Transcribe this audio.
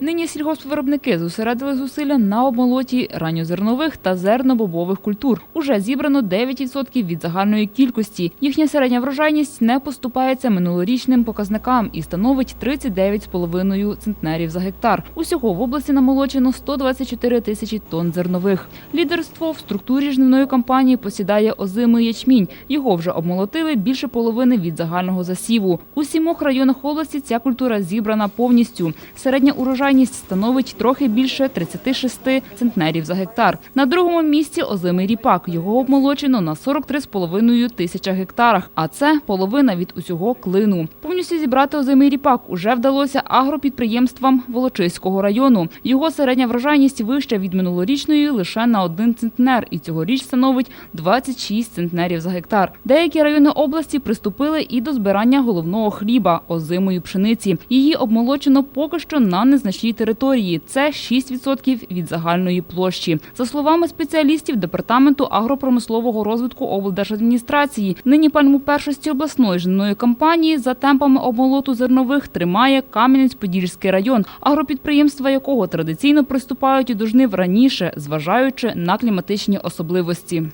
Нині сільгоспвиробники зосередили зусилля на обмолоті ранньозернових та зернобобових культур. Уже зібрано 9% від загальної кількості. Їхня середня врожайність не поступається минулорічним показникам і становить 39,5 центнерів за гектар. Усього в області намолочено 124 тисячі тонн зернових. Лідерство в структурі жнивної кампанії посідає озимий ячмінь. Його вже обмолотили більше половини від загального засіву. У сімох районах області ця культура зібрана повністю. Середня урожайність становить трохи більше 36 центнерів за гектар. На другому місці озимий ріпак. Його обмолочено на 43,5 тисяча гектарах, а це половина від усього клину. Повністю зібрати озимий ріпак уже вдалося агропідприємствам Волочиського району. Його середня врожайність вища від минулорічної лише на один центнер, і цьогоріч становить 26 центнерів за гектар. Деякі райони області приступили і до збирання головного хліба озимої пшениці. Її обмолочено поки що на незначній території. Це 6% від загальної площі. За словами спеціалістів департаменту агропромислового розвитку облдержадміністрації, нині пальму першості обласної жнивної кампанії за темпами обмолоту зернових тримає Кам'янець-Подільський район, агропідприємства якого традиційно приступають до жнив раніше, зважаючи на кліматичні особливості.